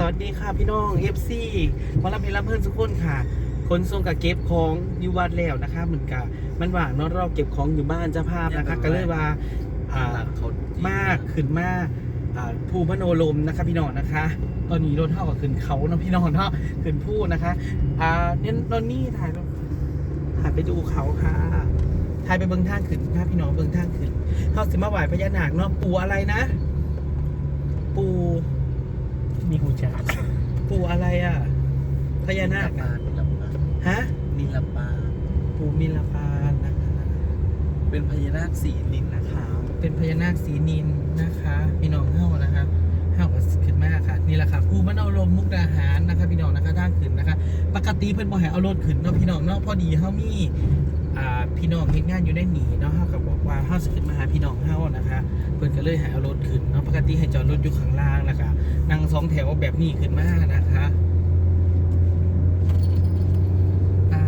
สวัสดีค่ะพี่น้อง FC มารับเพลรับเพื่อนทุกคนค่ะ คนทรงกับเก็บของอยู่วัดแล้วนะคะเหมือนกับมันว่างเนาะเราเก็บของอยู่บ้านเจ้าภาพนะคะ ก็เลยว่าอ่ามากขึ้นมากอ่าภูมโนลมนะคะพี่น้องนะคะ ตอนนี้รถเท่ากับขึ้นเขาเนาะพี่น้องเนาะขึ้นผู้นะคะอ่าเนี่ยตอนนี้ถ่ายรูปถ่ายไปดูเขาค่ะถ่ายไปเบิ้งทางขึ้นค่ะพี่น้องเบิ้งทางขึ้นเขาสิมาไหวพญานาคเนาะปูอะไรนะ ปู มีหูจาดปูอะไรอะพญานาคปาอะนนิลปานฮะนิลปานปูมิลปานนะคะ เป็นพญานาคสีนินนะคะ เป็นพญานาคสีนินนะคะพี่น้องเฮ้านะคะเฮ้าก็ขึ้นมากค่ะ นี่แหละค่ะภูมโนลมมุกดาหารนะคะ พี่น้องนะคะทางขึ้นนะคะ ปกติเพิ่นบ่ให้เอารถขึ้นเนาะพี่น้องเนาะพอดีเฮามี อ่าพี่น้องเฮ็ดงานอยู่ในหนีเนาะเฮาก็บอก ว่าเฮาสิขึ้นมาหาพี่น้องเฮานะคะ เพิ่นก็เลยให้เอารถขึ้นเนาะปกติให้จอดรถอยู่ข้างล่างนะคะนั่งสองแถวแบบนี้ขึ้นมานะคะอ่า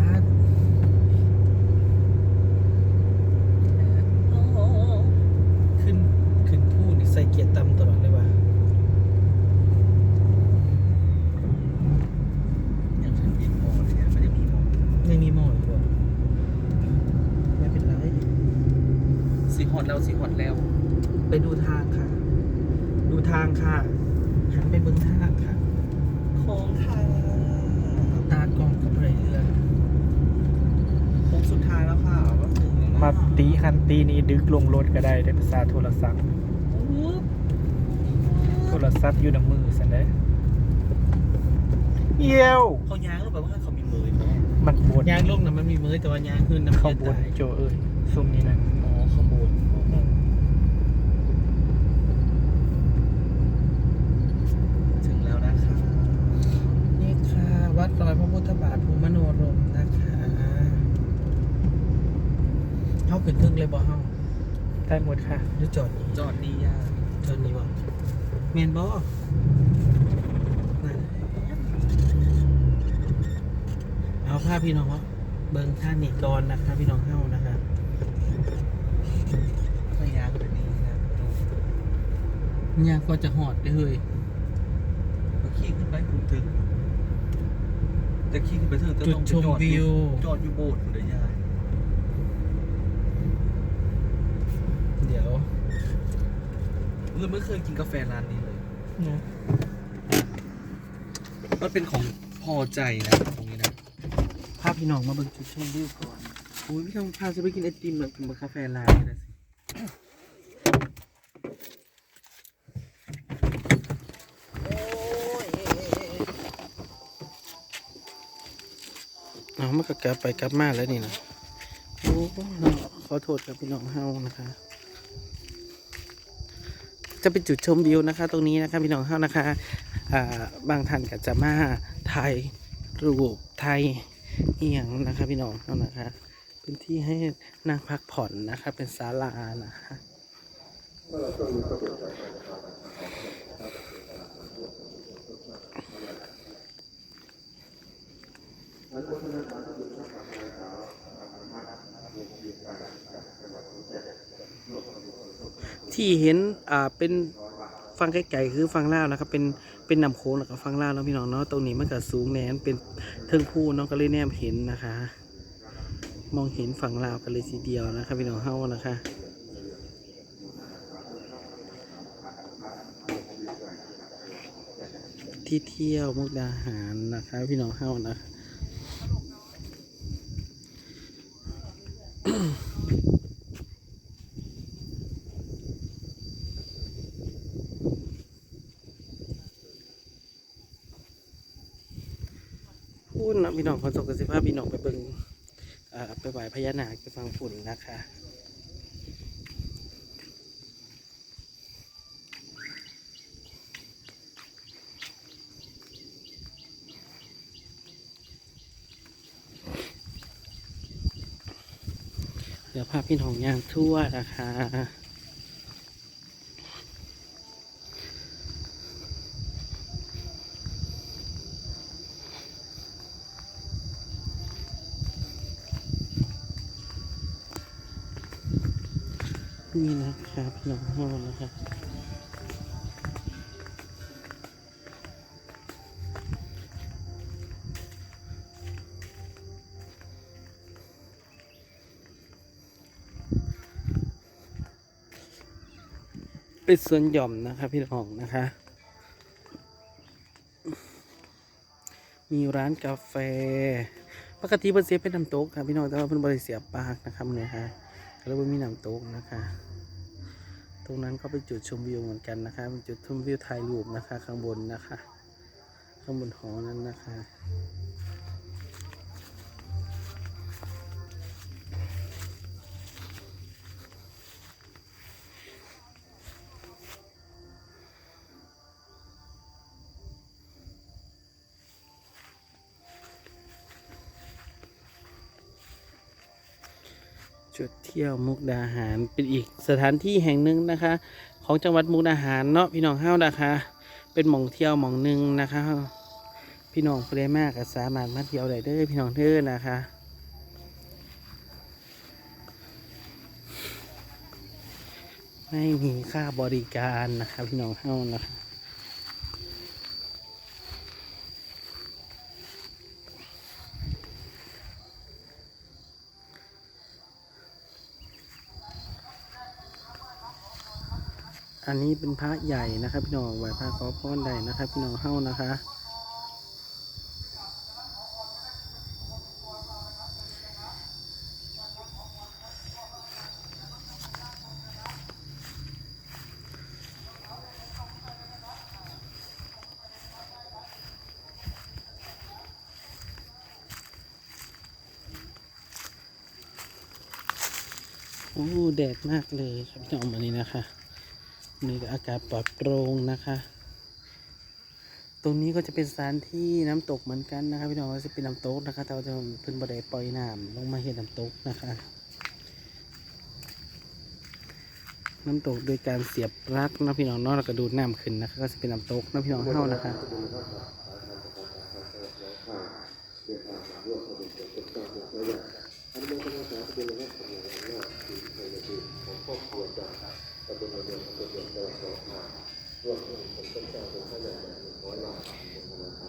ขึ้นขึ้นผู้นี่ใส่เกียร์ต่ำตลอดเลยว่ะ อย่างฉันมีโมเลยเนี่ยไม่ได้มีโม ไม่มีหมออีกว่ะไม่เป็นไร สีหอดแล้ วสีหอดแล้ว ไปดูทางค่ะ ดูทางค่ะหันไปเบิ้งทางค่ะโค้งค่ะเอาตากล้องกับไรเรือโค้งสุดท้ายแล้วค่ะก็ถึงแล้วนะมาตีคันตีนี้ดึกลงรถก็ได้ได้ภาษาโทรศัพท์ โทรศัพท์อยู่ในมือสันเด้เยี่ยวเขาย้างหรือเปล่าว่าเขามีมือเนาะมันบนยางลงนะมันมีมือแต่ว่ายางขึ้นนะเข้ามันบจะนตายโจเอ้ยซุ่มนี้นะ อ๋อขบวนถึงแล้วนะคะ นี่ค่ะ วัดรอยพระพุทธบาทภูมิโนรมนะคะเข้าขึ้นทึ่งเลยบ่เฮาได้หมดค่ะหรือจอดนี่จอดดีย่าจอดนี่บ่เมนบ่นั่นเอาภาพพี่น้องว่าเบิ้งท่านนี่ก่อนนะคะพี่น้องเฮานะคะเขาย้างแบบนี้นะยางก็จะหอดได้อเลยเขาขี่ขึ้นไปถึง ถึงแต่ขี่ขึ้นไปถึงจะจุดต้องไปชมจอดอวิยู่วจอดอยู่โบสถ์คุณเดียยายเดี๋ยวเราไม่เคยกินกาแฟร้านนี้เลย นะมันเป็นของพอใจนะตรงนี้นะพาพี่น้องมาเบิ่งจุดชมวิวก่อนอุ้ยพี่ทำพาจะไปกินไอติมแบบกินกาแฟร้านนี้นะสิ เอามันก็กลับไปกลับมาแล้วนี่นะโอ้ขอโทษกับพี่น้องเฮานะคะ จะเป็นจุดชมวิวนะคะ ตรงนี้นะคะพี่น้องเฮานะคะบางท่านก็จะมาถ่ายรูปไทยเอียงนะคะพี่น้องเฮานะคะพื้นที่ให้นั่งพักผ่อนนะคะ เป็นศาลานะคะ ที่เห็นอ่าเป็นฟังไกลๆคือฟังล่าวนะครับ เป็นเป็นนำโค้งแล้วก็ฟังล่าวเนาะพี่น้องเนาะตรงนี้มันก็สูงแนนเป็นเทิงผู้เนาะก็เลยแนมเห็นนะคะ มองเห็นฝั่งลาวกันเลยทีเดียวนะคะพี่น้องเฮานะคะที่เที่ยวมุกดาหารนะคะ พี่น้องเฮานะ พูดนะพี่น้องคนส่งกสิภาพพี่น้องไปเบิงอ่าไปไหว้พญานาคไปฟังฝุ่นนะคะเดี๋ยวพาพี่น้องย่างทั่วนะคะ นี่นะครับหลวงพ่อนะครับเป็นส่วนหย่อมนะครับพี่น้องนะคะ มีร้านกาแฟ ปกติเพิ่นเสียเป็นน้ำตกครับพี่น้องแต่ว่าเป็นบริเสียปากนะครับเนี่ยครับ แล้วก็มีน้ำตกนะคะ ตรงนั้นก็เป็นจุดชมวิวเหมือนกันนะคะ เป็นจุดชมวิวถ่ายรูปนะคะ ข้างบนนะคะ ข้างบนหอนั้นนะคะ จุดเที่ยวมุกดาหารเป็นอีกสถานที่แห่งหนึ่งนะคะ ของจังหวัดมุกดาหารเนาะพี่น้องเฮ้านะคะ เป็นหม่องเที่ยวหม่องหนึ่งนะคะ พี่น้องผู้ใดมากสามารถมาเที่ยวได้เด้อพี่น้องเด้อนะคะไม่มีค่าบริการนะคะพี่น้องเฮ้านะคะ อันนี้เป็นพระใหญ่นะครับพี่น้องไหวพระขอพรได้นะครับ พี่น้องเฮ้านะคะ โอ้แดดมากเลยครับพี่น้องวันนี้นะคะ นี่ก็อากาศปลอดโปร่งนะคะ ตรงนี้ก็จะเป็นสถานที่น้ำตกเหมือนกันนะคะพี่น้องจะเป็นน้ำตกนะคะแต่ว่าจะเพิ่นบไดปล่อยน้ำลงมาเห็นน้ำตกนะคะ น้ำตกโดยการเสียบปลั๊กนะพี่น้องเนาะแล้วก็ดูดน้ำขึ้นนะคะ ก็จะเป็นน้ำตกนะพี่น้องเท่านะคะ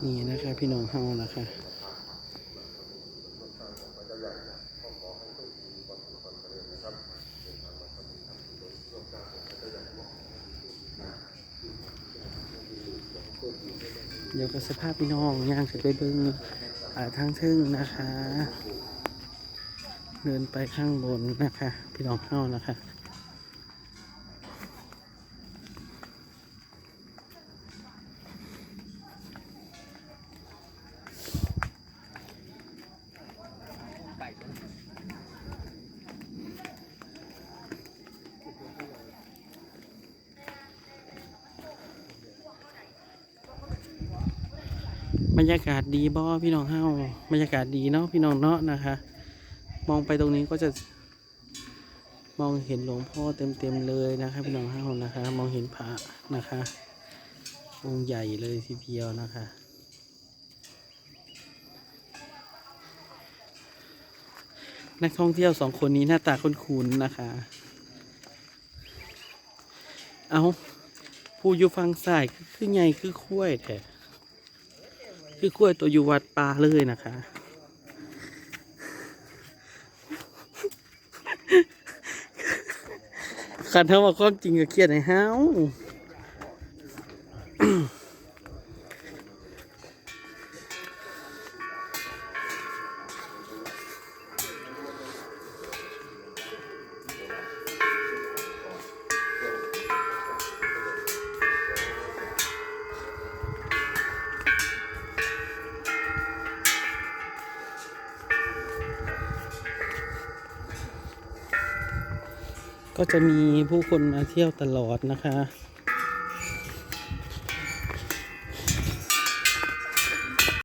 นี่นะคะพี่น้องเฮานะคะเดี๋ยวก็สภาพพี่น้องย่างถึงไปเบิ้งทางทึ่งนะคะ เดินไปข้างบนนะคะ พี่น้องเฮานะคะ รรยากาศดีบ่พี่น้องเฮาบรรยากาศดีเนาะพี่น้องเนาะนะคะ มองไปตรงนี้ก็จะ มองเห็นหลวงพ่อเต็มๆเลยนะคะพี่น้องเฮานะคะ มองเห็นพระนะคะองค์ใหญ่เลยทีเดียวนะคะนักท่องเที่ยวสองคนนี้หน้าตาคุ้นๆนะคะ เอาผู้อยู่ฟังสายคือไงคือคุ้ยแท้ คือกล้วยตัวอยู่วัดป่าเลยนะคะ ขันเท่าว่าความจริงก็เครียดในเฮา ก็จะมีผู้คนมาเที่ยวตลอดนะคะ